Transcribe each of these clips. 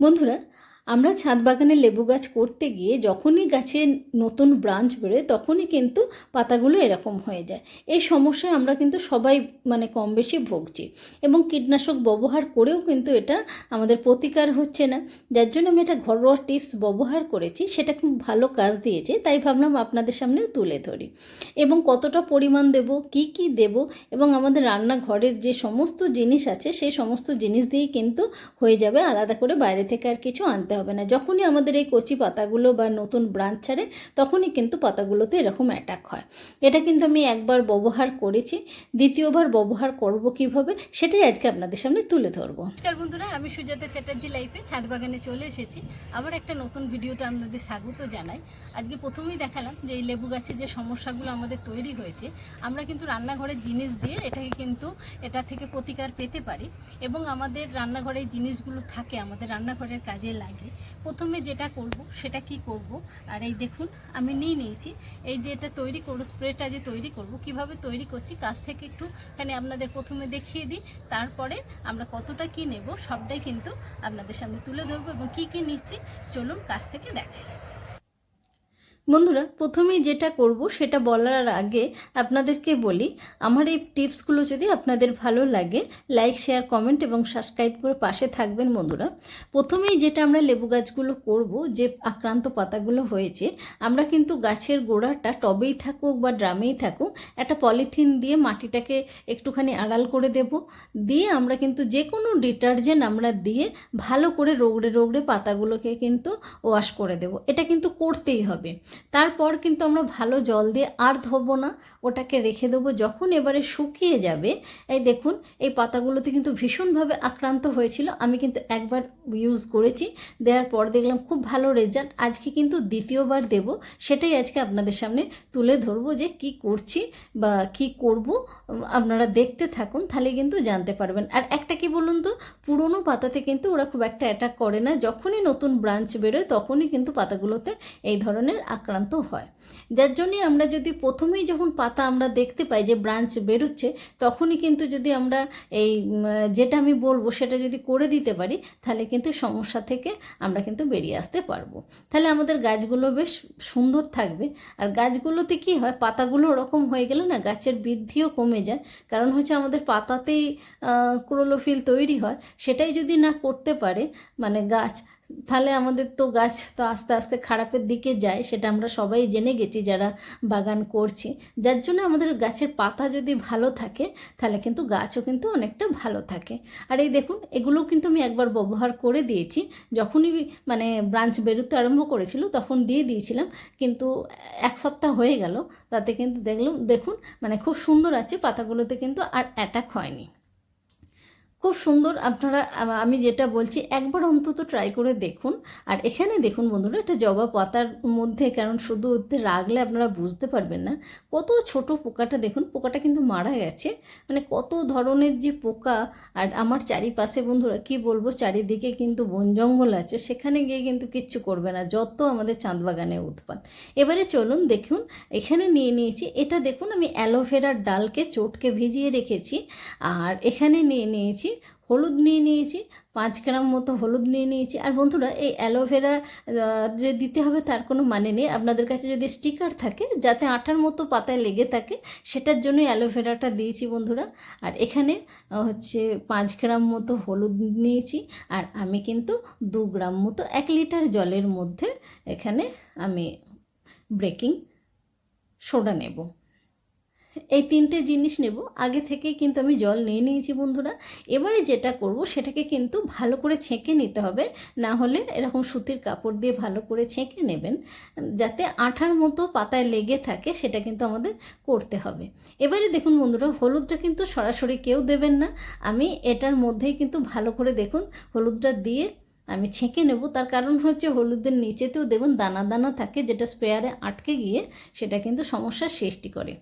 বন্ধুরা আমরা ছাদ বাগানে লেবু গাছ করতে গিয়ে যখনই গাছে নতুন ব্রাঞ্চ বেরোয়, তখনই কিন্তু পাতাগুলো এরকম হয়ে যায়। এই সমস্যায় আমরা কিন্তু সবাই মানে কম বেশি ভুগছি এবং কীটনাশক ব্যবহার করেও কিন্তু এটা আমাদের প্রতিকার হচ্ছে না। যার জন্য আমি এটা ঘরোয়া টিপস ব্যবহার করেছি, সেটা খুব ভালো কাজ দিয়েছে, তাই ভাবলাম আপনাদের সামনেও তুলে ধরি। এবং কতটা পরিমাণ দেব, কি কি দেব এবং আমাদের রান্নাঘরের যে সমস্ত জিনিস আছে, সেই সমস্ত জিনিস দিয়েই কিন্তু হয়ে যাবে, আলাদা করে বাইরে থেকে আর কিছু আনতে হবে না। যখনই আমাদের এই কচি পাতাগুলো বা নতুন ব্রাঞ্চ ছাড়ে, তখনই কিন্তু পাতাগুলোতে এরকম অ্যাটাক হয়। এটা কিন্তু আমি একবার ব্যবহার করেছি, দ্বিতীয়বার ব্যবহার করব কীভাবে, সেটাই আজকে আপনাদের সামনে তুলে ধরবো। নমস্কার বন্ধুরা, আমি সুজাতা চ্যাটার্জি লাইফে ছাদ বাগানে চলে এসেছি। আবার একটা নতুন ভিডিওটা আপনাদের স্বাগত জানাই। আজকে প্রথমেই দেখালাম যে এই লেবু গাছের যে সমস্যাগুলো আমাদের তৈরি হয়েছে, আমরা কিন্তু রান্নাঘরের জিনিস দিয়ে এটাকে কিন্তু এটা থেকে প্রতিকার পেতে পারি। এবং আমাদের রান্নাঘরের জিনিসগুলো থাকে, আমাদের রান্নাঘরের কাজে লাগে। প্রথমে যেটা করব, সেটা কি করব? আর এই দেখুন, আমি নিয়ে নিয়েছি। এই যে এটা তৈরি করব, স্প্রেটা যে তৈরি করব, কীভাবে তৈরি করছি, কাছ থেকে একটু একটুখানি আপনাদের প্রথমে দেখিয়ে দিই। তারপরে আমরা কতটা কি নেব, সবটাই কিন্তু আপনাদের সামনে তুলে ধরবো এবং কি কি নিচ্ছি, চলুন কাছ থেকে দেখাই। বন্ধুরা, প্রথমেই যেটা করব, সেটা বলার আগে আপনাদেরকে বলি, আমার এই টিপসগুলো যদি আপনাদের ভালো লাগে, লাইক, শেয়ার, কমেন্ট এবং সাবস্ক্রাইব করে পাশে থাকবেন বন্ধুরা। প্রথমেই যেটা আমরা লেবু গাছগুলো করব, যে আক্রান্ত পাতাগুলো হয়েছে, আমরা কিন্তু গাছের গোড়াটা টবেই থাকুক বা ড্রামেই থাকুক, একটা পলিথিন দিয়ে মাটিটাকে একটুখানি আড়াল করে দেব। দিয়ে আমরা কিন্তু যে কোনো ডিটারজেন্ট আমরা দিয়ে ভালো করে রোগড়ে রোগড়ে পাতাগুলোকে কিন্তু ওয়াশ করে দেব। এটা কিন্তু করতেই হবে। তারপর কিন্তু আমরা ভালো জল দিয়ে আর ধোবো না, ওটাকে রেখে দেবো যখন এবারে শুকিয়ে যাবে। এই দেখুন, এই পাতাগুলোতে কিন্তু ভীষণভাবে আক্রান্ত হয়েছিল, আমি কিন্তু একবার ইউজ করেছি, দেওয়ার পর দেখলাম খুব ভালো রেজাল্ট আজকে কিন্তু দ্বিতীয়বার দেব, সেটাই আজকে আপনাদের সামনে তুলে ধরবো যে কি করছি বা কি করব, আপনারা দেখতে থাকুন, তাহলে কিন্তু জানতে পারবেন। আর একটা কি বলুন তো, পুরনো পাতাতে কিন্তু ওরা খুব একটা অ্যাটাক করে না, যখনই নতুন ব্রাঞ্চ বেরোয় তখনই কিন্তু পাতাগুলোতে এই ধরনের আক্রান্ত হয়। যার জন্যই আমরা যদি প্রথমেই যখন পাতা আমরা দেখতে পাই যে ব্রাঞ্চ বেরোচ্ছে, তখনই কিন্তু যদি আমরা এই যেটা আমি বলব সেটা যদি করে দিতে পারি, তাহলে কিন্তু সমস্যা থেকে আমরা কিন্তু বেরিয়ে আসতে পারব। তাহলে আমাদের গাছগুলো বেশ সুন্দর থাকবে। আর গাছগুলোতে কি হয়, পাতাগুলো ওরকম হয়ে গেলে না গাছের বৃদ্ধিও কমে যায়। কারণ হচ্ছে আমাদের পাতাতেই ক্রোলোফিল তৈরি হয়। সেটাই যদি না করতে পারে মানে গাছ তাহলে আমাদের তো গাছ তো আস্তে আস্তে খারাপের দিকে যায়, সেটা আমরা সবাই জেনে গেছি যারা বাগান করছি। যার জন্য আমাদের গাছের পাতা যদি ভালো থাকে, তাহলে কিন্তু গাছও কিন্তু অনেকটা ভালো থাকে। আর এই দেখুন এগুলো কিন্তু আমি একবার ব্যবহার করে দিয়েছি। যখনই মানে ব্রাঞ্চ বেরোতে আরম্ভ করেছিল, তখন দিয়ে দিয়েছিলাম, কিন্তু এক সপ্তাহ হয়ে গেল, তাতে কিন্তু দেখলাম, দেখুন মানে খুব সুন্দর আছে, পাতাগুলোতে কিন্তু আর অ্যাটাক হয়নি। খুব সুন্দর আপনারা আমি যেটা বলছি, একবার অন্তত ট্রাই করে দেখুন। আর এখানে দেখুন বন্ধুরা এটা জবা পাতার মধ্যে, কারণ শুধু রাখলে আপনারা বুঝতে পারবেন না, কত ছোট পোকাটা দেখুন, পোকাটা কিন্তু মারা গেছে। মানে কত ধরনের যে পোকা, আর আমার চারিপাশে বন্ধুরা, কি বলব, চারিদিকে কিন্তু বন জঙ্গল আছে, সেখানে গিয়ে কিন্তু কিচ্ছু করবে না, যত আমাদের চাঁদ বাগানে উৎপাত। এবারে চলুন দেখুন, এখানে নিয়ে নিয়েছি, এটা দেখুন আমি অ্যালোভেরার ডালকে চটকে ভিজিয়ে রেখেছি, আর এখানে নিয়ে নিয়েছি হলুদ নিয়ে নিয়েছি, পাঁচ গ্রাম মতো হলুদ নিয়ে নিয়েছি। আর বন্ধুরা, এই অ্যালোভেরা যে দিতে হবে তার কোনো মানে নেই। আপনাদের কাছে যদি স্টিকার থাকে, যাতে আঠার মতো পাতায় লেগে থাকে, সেটার জন্য অ্যালোভেরাটা দিয়েছি বন্ধুরা। আর এখানে হচ্ছে পাঁচ গ্রাম মতো হলুদ নিয়েছি। আর আমি কিন্তু দু গ্রাম মতো এক লিটার জলের মধ্যে এখানে আমি ব্রেকিং সোডা নেব। এই তিনটে জিনিস নেব। আগে থেকে কিন্তু আমি জল নিয়ে নিয়েছি বন্ধুরা। এবারে যেটা করব, সেটাকে কিন্তু ভালো করে ছেঁকে নিতে হবে। না হলে এরকম সুতির কাপড় দিয়ে ভালো করে ছেঁকে নেবেন, যাতে আঠার মতো পাতায় লেগে থাকে, সেটা কিন্তু আমাদের করতে হবে। এবারে দেখুন বন্ধুরা, হলুদটা কিন্তু সরাসরি কেউ দেবেন না। আমি এটার মধ্যেই কিন্তু ভালো করে দেখুন, হলুদটা দিয়ে আমি ছেঁকে নেব। তার কারণ হচ্ছে হলুদের নিচেতেও দেখুন দানা দানা থাকে, যেটা স্প্রেয়ারে আটকে গিয়ে সেটা কিন্তু সমস্যার সৃষ্টি করে।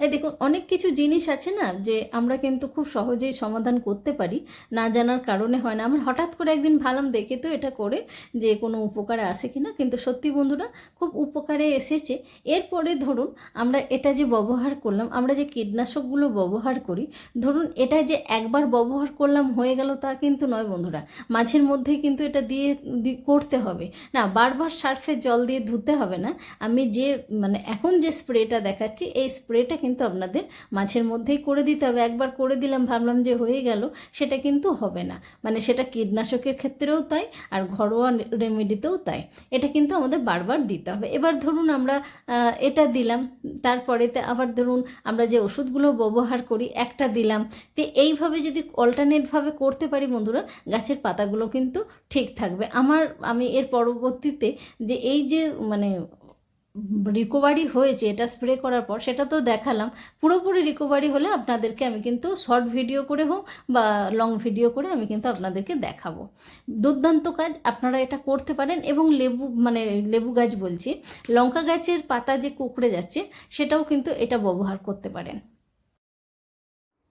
এই দেখুন, অনেক কিছু জিনিস আছে না যে আমরা কিন্তু খুব সহজেই সমাধান করতে পারি। না জানার কারণে হয় না। আমরা হঠাৎ করে একদিন ভাবলাম দেখে তো এটা করে যে কোনো উপকারে আসে কি না। কিন্তু সত্যি বন্ধুরা, খুব উপকারে এসেছে। এরপরে ধরুন, আমরা এটা যে ব্যবহার করলাম, আমরা যে কীটনাশকগুলো ব্যবহার করি, ধরুন এটা যে একবার ব্যবহার করলাম হয়ে গেল তা কিন্তু নয় বন্ধুরা। মাঝের মধ্যে কিন্তু এটা দিয়ে করতে হবে। না, বারবার সার্ফে জল দিয়ে ধুতে হবে না। আমি যে মানে এখন যে স্প্রেটা দেখাচ্ছি, এই স্প্রেটা কিন্তু আপনাদের মাছের মধ্যেই করে দিতে হবে। একবার করে দিলাম, ভাবলাম যে হয়ে গেল, সেটা কিন্তু হবে না। মানে সেটা কীটনাশকের ক্ষেত্রেও তাই, আর ঘরোয়া রেমেডিতেও তাই। এটা কিন্তু আমাদের বারবার দিতে হবে। এবার ধরুন আমরা এটা দিলাম, তারপরেতে আবার ধরুন আমরা যে ওষুধগুলো ব্যবহার করি, একটা দিলাম। তো এইভাবে যদি অল্টারনেটভাবে করতে পারি বন্ধুরা, গাছের পাতাগুলো কিন্তু ঠিক থাকবে। আমার, আমি এর পরবর্তীতে যে এই যে মানে রিকভারি হয়েছে, এটা স্প্রে করার পর সেটা তো দেখালাম। পুরোপুরি রিকভারি হলে আপনাদেরকে আমি কিন্তু শর্ট ভিডিও করে হোক বা লং ভিডিও করে আমি কিন্তু আপনাদেরকে দেখাবো। দুর্দান্ত কাজ, আপনারা এটা করতে পারেন এবং লেবু মানে লেবু গাছ বলছি, লঙ্কা গাছের পাতা যে কুকড়ে যাচ্ছে, সেটাও কিন্তু এটা ব্যবহার করতে পারেন।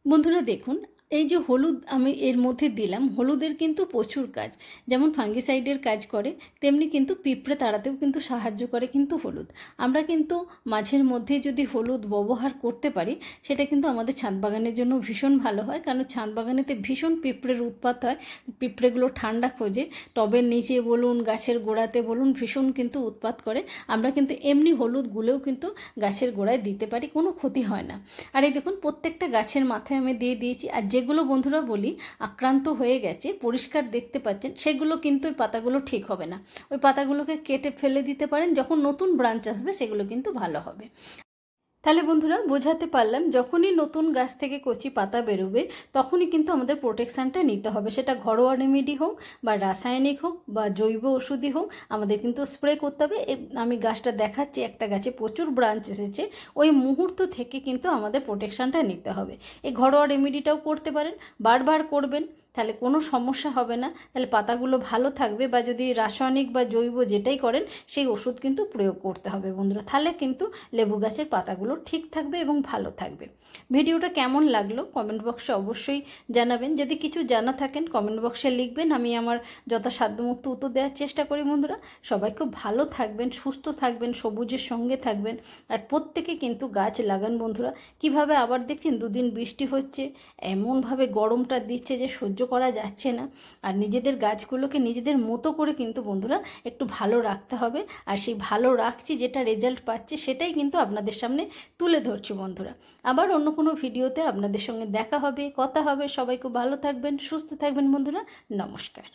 বন্ধুরা দেখুন এই যে হলুদ আমি এর মধ্যে দিলাম, হলুদের কিন্তু প্রচুর কাজ। যেমন ফাঙ্গিসাইডের কাজ করে, তেমনি কিন্তু পিঁপড়ে তাড়াতেও কিন্তু সাহায্য করে কিন্তু হলুদ। আমরা কিন্তু মাঝের মধ্যে যদি হলুদ ব্যবহার করতে পারি, সেটা কিন্তু আমাদের ছাদ বাগানের জন্য ভীষণ ভালো হয়। কারণ ছাদ বাগানেতে ভীষণ পিঁপড়ের উৎপাত হয়, পিঁপড়েগুলো ঠান্ডা খোঁজে, টবের নিচে বলুন, গাছের গোড়াতে বলুন, ভীষণ কিন্তু উৎপাত করে। আমরা কিন্তু এমনি হলুদ গুলেও কিন্তু গাছের গোড়ায় দিতে পারি, কোনো ক্ষতি হয় না। আর এই দেখুন, প্রত্যেকটা গাছের মাথায় আমি দিয়ে দিয়েছি, আর যেগুলো বন্ধুরা বলি আক্রান্ত হয়ে গেছে, পরিষ্কার দেখতে পাচ্ছেন, সেগুলো কিন্তু ওই পাতাগুলো ঠিক হবে না। ওই পাতাগুলোকে কেটে ফেলে দিতে পারেন, যখন নতুন ব্রাঞ্চ আসবে সেগুলো কিন্তু ভালো হবে। তাহলে বন্ধুরা, বোঝাতে পারলাম যখনই নতুন গাছ থেকে কচি পাতা বেরোবে, তখনই কিন্তু আমাদের প্রোটেকশানটা নিতে হবে। সেটা ঘরোয়া রেমেডি হোক বা রাসায়নিক হোক বা জৈব ওষুধই হোক, আমাদের কিন্তু স্প্রে করতে হবে। আমি গাছটা দেখাচ্ছি, একটা গাছে প্রচুর ব্রাঞ্চ এসেছে, ওই মুহূর্ত থেকে কিন্তু আমাদের প্রোটেকশানটা নিতে হবে। এই ঘরোয়া রেমেডিটাও করতে পারেন, বারবার করবেন। তাহলে কোনো সমস্যা হবে না। তাহলে পাতাগুলো ভালো থাকবে বা যদি রাসায়নিক বা জৈব যেটাই করেন, সেই ওষুধ কিন্তু প্রয়োগ করতে হবে বন্ধুরা। তাহলে কিন্তু লেবু গাছের পাতাগুলো ঠিক থাকবে এবং ভালো থাকবে। ভিডিওটা কেমন লাগল কমেন্ট বক্সে অবশ্যই জানাবেন। যদি কিছু জানা থাকেন, কমেন্ট বক্সে লিখবেন। আমি আমার যথাসাধ্যমতো উত্তর দেওয়ার চেষ্টা করি বন্ধুরা। সবাই খুব ভালো থাকবেন, সুস্থ থাকবেন, সবুজের সঙ্গে থাকবেন। আর প্রত্যেকে কিন্তু গাছ লাগান বন্ধুরা। কীভাবে আবার দেখছেন? দুদিন বৃষ্টি হচ্ছে, এমনভাবে গরমটা দিচ্ছে যে সহ্য করা যাচ্ছে না। আর নিজেদের গাছগুলোকে নিজেদের মতো করে কিন্তু বন্ধুরা একটু ভালো রাখতে হবে। আর সেই ভালো রাখছি যেটা রেজাল্ট পাচ্ছে সেটাই কিন্তু আপনাদের সামনে তুলে ধরছি বন্ধুরা। আবার অন্য কোনো ভিডিওতে আপনাদের সঙ্গে দেখা হবে, কথা হবে। সবাই খুব ভালো থাকবেন, সুস্থ থাকবেন বন্ধুরা। নমস্কার।